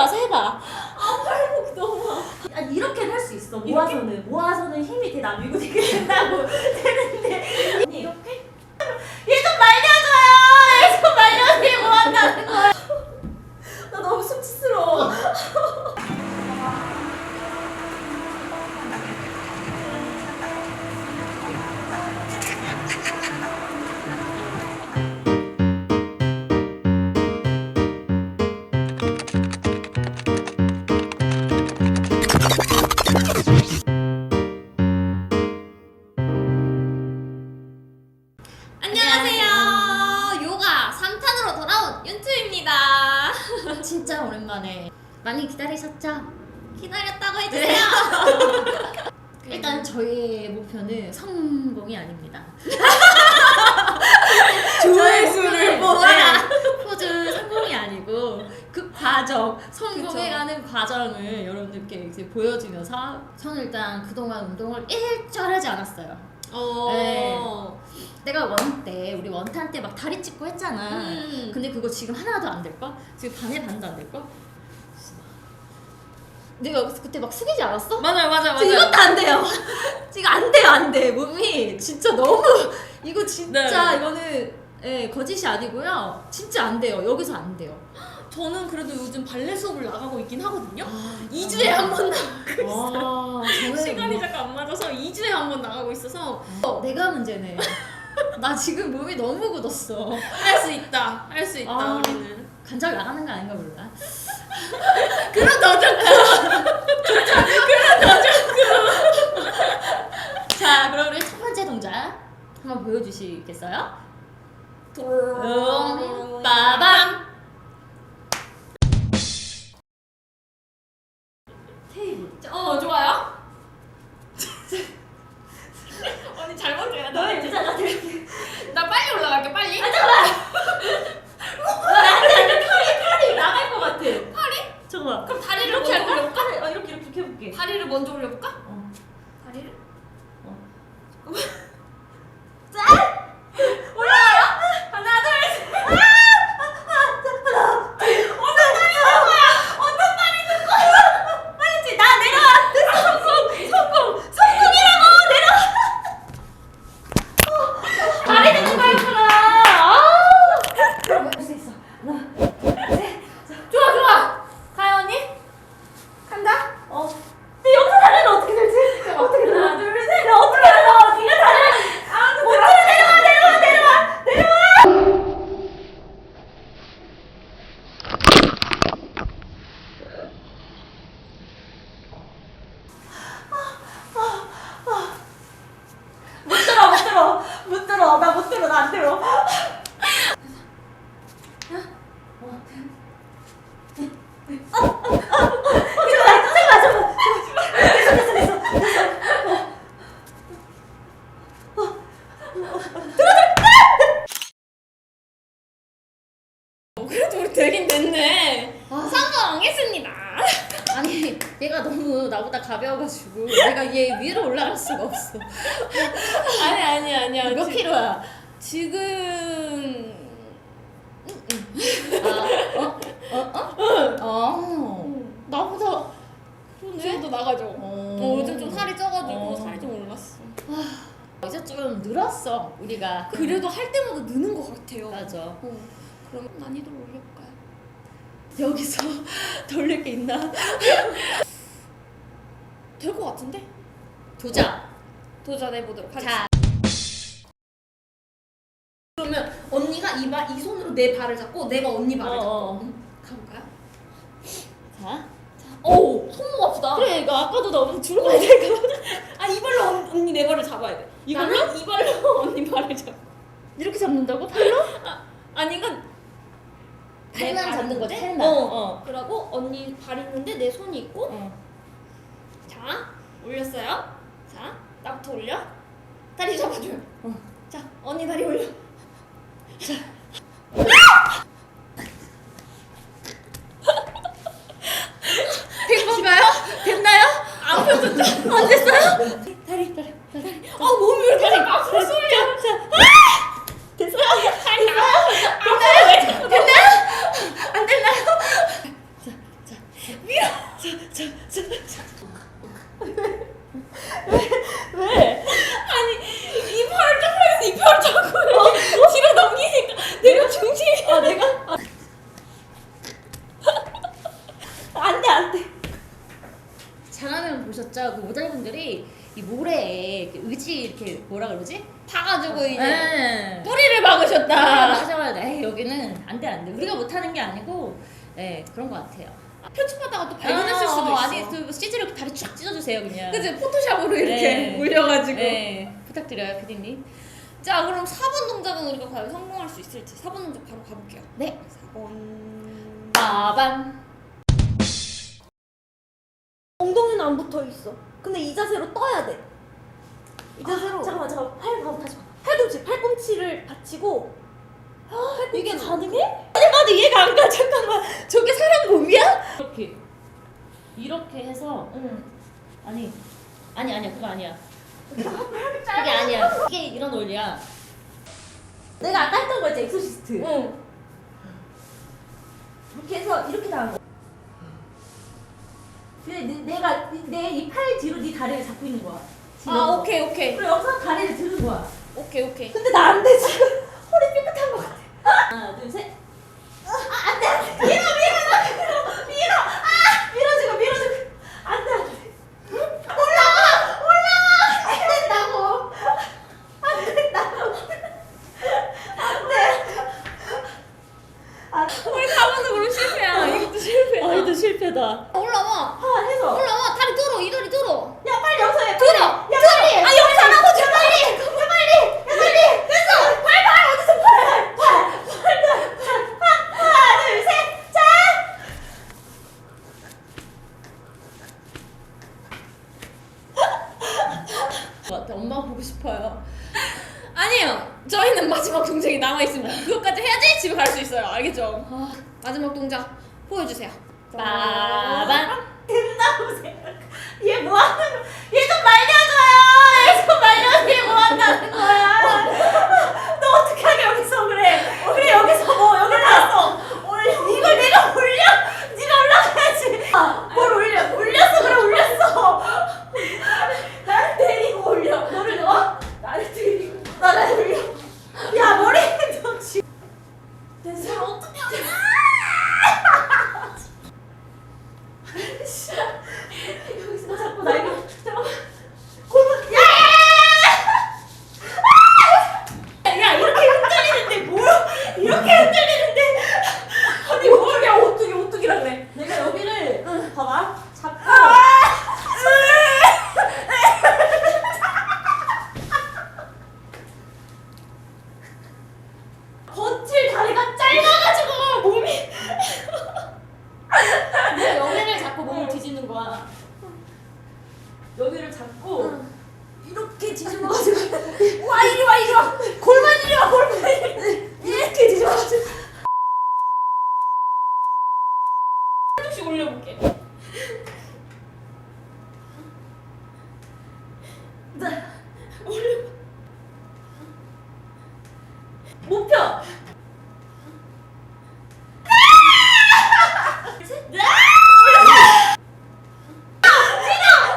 나서 해봐. 아 팔목 너무. 아니 이렇게는 할 수 있어. 모아서는 모아서는 힘이 돼 나누고 이렇게 된다고 되는데 언니 이렇게 얘 좀 말려줘요. 얘 좀 말려주고 한다는 거야. 나 너무 수치스러워. 진짜 오랜만에 많이 기다리셨죠? 기다렸다고 해주세요. 일단 저희의 목표는 성공이 아닙니다. 조회수를 보아라. 포즈 성공이 아니고 그 과정 성공해가는 과정을 여러분들께 이제 보여주면서 저는 일단 그동안 운동을 일절 하지 않았어요. 어. 네. 내가 원 때 우리 원탄 때 막 다리 찢고 했잖아. 음. 근데 그거 지금 하나도 안 될걸? 지금 반의 반도 안 될걸? 내가 그때 막 숙이지 않았어? 맞아요, 맞아요, 지금 이것도 안 돼요. 지금 안 돼요, 안 돼. 몸이 진짜 너무 이거 진짜 네. 이거는 예, 거짓이 아니고요. 진짜 안 돼요. 여기서 안 돼요. 저는 그래도 요즘 발레 수업을 나가고 있긴 하거든요. 아, 2주에 한 번 나가고 와, 저는 시간이 뭐- 잠깐 안 맞아서 2주에 한 번 나가고 있어서 어, 내가 문제네. 나 지금 몸이 너무 굳었어. 할 수 있다. 할 수 있다, 아. 우리는. 관절 나가는 거 아닌가 몰라. 그런 너좀 자, 그럼 우리 첫 번째 동작 한번 보여주시겠어요? 음, 빠밤. 테이블. 어, 좋아요. 언니 잘못해요. 나, 너의 유자가 나 빨리 올라갈게, 빨리. 안돼 안돼 팔이 팔이 나갈 것 같아. 팔이? 잠깐만. 그럼 다리를 이렇게 먼저 할까? 올려볼까? 어, 이렇게 이렇게 해볼게. 다리를 먼저 올려볼까? 어. 다리를? 어. 올라가요? 하나, 둘, 셋. 빨리 나 내려와. 됐어 성공 성공 성공이라고 내려와. 다리 드는 거였구나. 아. 그럼 할수 있어. 하나, 셋. 좋아, 좋아. 가요, 언니? 간다? 어. 근데 여기서 다리는 어떻게 들지? 어떻게 들어? 하나, 둘, 셋. 야, 어떻게 들어? 네가 다리를 아, 못 들어. 내려와, 내려와, 내려와, 내려와. 못 들어, 못 들어, 못 들어. 나 못 들어, 나 안 들어. 이거 나 선생님 맞아. 됐어, 됐어, 됐어. 그래도 우리 되긴 됐네. 아. 성공했습니다. 아니 얘가 너무 나보다 가벼워가지고 내가 얘 위로 올라갈 수가 없어. 아니, 아니, 아니야. 몇 지- 킬로야? 지금. 아, 어? 어? 어? 어. 나보다 지금도 나가죠. 어. 이제 좀 늘었어 우리가. 그래도 할 때마다 느는 것 같아요. 맞아. 어, 그럼 난이도를 올려볼까요? 여기서 돌릴 게 있나? 될 것 같은데? 도자. 도전해보도록 하겠습니다. 자, 그러면 언니가 이, 발, 이 손으로 내 발을 잡고 내가 언니 발을 어, 잡고 어. 응? 가볼까요? 자. 오 손목 아프다. 그래 이거 아까도 나 오늘 들어가야 될까? 아이 발로 언- 언니 내 발을 잡아야 돼. 이걸로? 나는 이 발로 언니 발을 잡. 이렇게 잡는다고 팔로? 아니 이건 내 팔만 잡는 거지? 있는데? 팔만. 어. 어. 그리고 언니 발 있는데 내 손이 있고 어. 자 올렸어요. 자 나부터 올려. 다리 잡아줘요. 어. 자 언니 다리 올려. 된 건가요? 됐나요? 안 됐어요? 다리 다리. 아 몸이 왜 이렇게 앞으로 쏠려? 됐어요? 다리 됐어요? 왜 자꾸 됐나요? 안 됐나요? 자, 자, 보셨죠? 그 모델분들이 이 모래에 이렇게 의지 이렇게 뭐라 그러지? 파가지고 이제 네. 뿌리를 막으셨다. 하셔가지고 에이 여기는 안 돼 안 돼 우리가 못하는 게 아니고 네 그런 것 같아요. 편집하다가 또 발견했을 수도 있어. 아니 그 CG로 이렇게 다리 쫙 찢어주세요 그냥. 그치 포토샵으로 이렇게 네. 올려가지고. 네 부탁드려요 피디님. 자 그럼 4번 동작은 우리가 과연 성공할 수 있을지 4번 동작 바로 가볼게요. 네. 4번. 빠밤. 엉덩이는 안 붙어 있어. 근데 이 자세로 떠야 돼. 이 자세로. 잠깐만 잠깐만 팔 봐, 다시 봐. 팔꿈치, 팔꿈치를 받치고. 이게 가능해? 나도 이해가 안 가. 잠깐만. 저게 사람 몸이야? 이렇게 이렇게 해서 응. 아니 아니 아니야 그거 아니야. 그게 아니야. 이게 이런 원리야. 내가 아까 했던 거 있지 엑소시스트. 응. 이렇게 해서 이렇게 나온 거. 근데 내- 내가 내 이 팔 뒤로 네 다리를 잡고 있는 거야. 아 오케이 오케이 그리고 여기서 다리를 드는 거야. 오케이 오케이. 근데 나 안 돼, 지금. 허리 삐끗한 것 같아. 하나 둘 셋. 밀어주고, 밀어주고. 안 돼, 안 돼. 올라와! 올라와! 안 된다고. 안 된다고. 안 돼. 안 돼. 우리 4번도 그럼 실패야. 이것도 실패야. 아 이거 실패다. 올라와. 아, 해서. 올라와. 다리 들어. 이 다리 들어. 야, 빨리 여기서 해. 들어. 야, 빨리. 아, 여기서 하라고. 야, 빨리. 야, 빨리. 야, 빨리. 됐어. 발, 발. 어디서 발. 발. 발. 발. 발. 하나, 둘, 셋. 자. 같아. 엄마 보고 싶어요. 아니에요. 저희는 마지막 동작이 남아 있습니다. 그것까지 해야지 집에 갈 수 있어요. 알겠죠? 아, 마지막 동작 보여주세요. 빠밤. 된다고 생각. 얘 뭐 하는 거야? 얘좀 말려줘요. 얘 좀 말려줘. 얘 뭐 한다는 거야? 너 어떻게 하게 여기서 그래? 그래 여기서 뭐 여기 놨어. 올려. 이걸 내가 올려? 네가 올라가야지. 아, 뭘 올려? 올렸어 그래 올렸어. 나를 데리고 올려. 너를 어? 나를 데리고. 나를 올려. 야 머리 좀 지. 됐어. 어떻게 하냐? 여기서 자꾸 나 이거 잠깐만 골반 야야야야 야 이렇게 흔들리는데 뭘 이렇게 흔들리는데 아니 뭘야 오뚜기 오뚜기라 그래 내가 여기를 봐봐 잡고 다리가 짧아가지고 몸이. 내가 여기를 잡고 몸을 뒤지는 거야. 여기를 잡고 이렇게 뒤집어가지고. 와 이리 와 이리 와. 골반 이리 와 골반 이리 이렇게 뒤집어가지고. 조금씩 올려볼게. 목표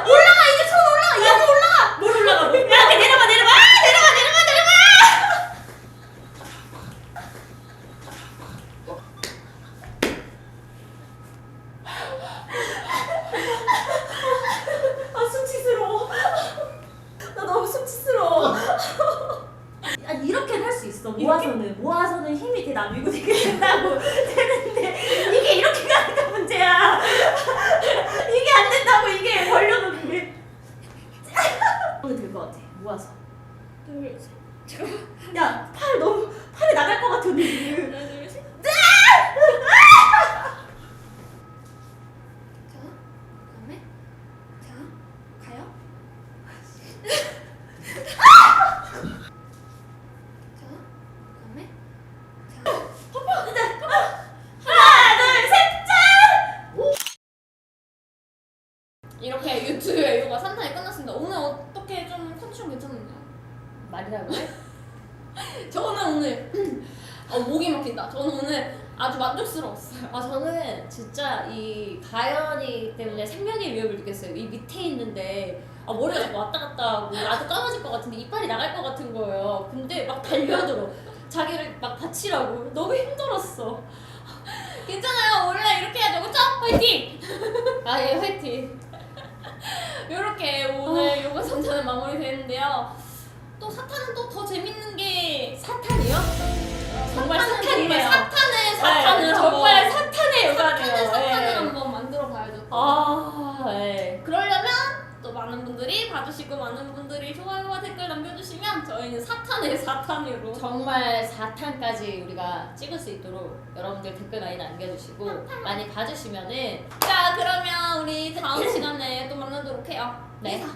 올라가 이제 손 올라가 이제 올라가 뭘 올라가? 뭐? 야 내려봐 내려봐 내려봐 내려봐 내려봐 아 수치스러워 나 너무 수치스러워 아니 이렇게는 할 수 있어 모아서는 모아서는 힘이 되게 남이고 되게 된다고 되는데 이게 이렇게 가는 게 문제야 이게 안 된다고 이게 벌려놓는 게 오늘 될것 같아 모아서 둘, 셋. 잠깐만. 야팔 너무 팔이 나갈 것 같은데 지금 하나, 둘, 셋. 자, 그다음에 자, 가요. 자, 그다음에 자, 하나 둘셋 짠! 이렇게 유튜브의 요가 3탄이 끝났습니다. 오늘 어떻게 좀 컨디션 괜찮나요? 말이라고 해? 저는 오늘 어, 목이 막힌다. 저는 오늘 아주 만족스러웠어요. 아 저는 진짜 이 가연이 때문에 생명의 위협을 느꼈어요. 이 밑에 있는데 아 머리가 자꾸 왔다 갔다 하고 나도 까마질 것 같은데 이빨이 나갈 것 같은 거예요. 근데 막 달려들어. 자기를 막 다치라고 너무 힘들었어. 괜찮아요. 원래 이렇게 해야 되고, 죠 화이팅! 아예 화이팅. 되는데요. 또 사탄은 또 더 재밌는 게 사탄이요? 정말 사탄이네요. 정말 사탄을 네, 사탄을 정말 한번 사탄의 요가네요. 사탄을 사탄을 예. 한번 만들어 봐야죠. 또. 아, 예. 그러려면 또 많은 분들이 봐주시고 많은 분들이 좋아요와 댓글 남겨주시면 저희는 사탄의 사탄으로 정말 4탄까지 우리가 찍을 수 있도록 여러분들 댓글 많이 남겨주시고 많이 봐주시면은 자 그러면 우리 다음 시간에 또 만나도록 해요. 네. 인사.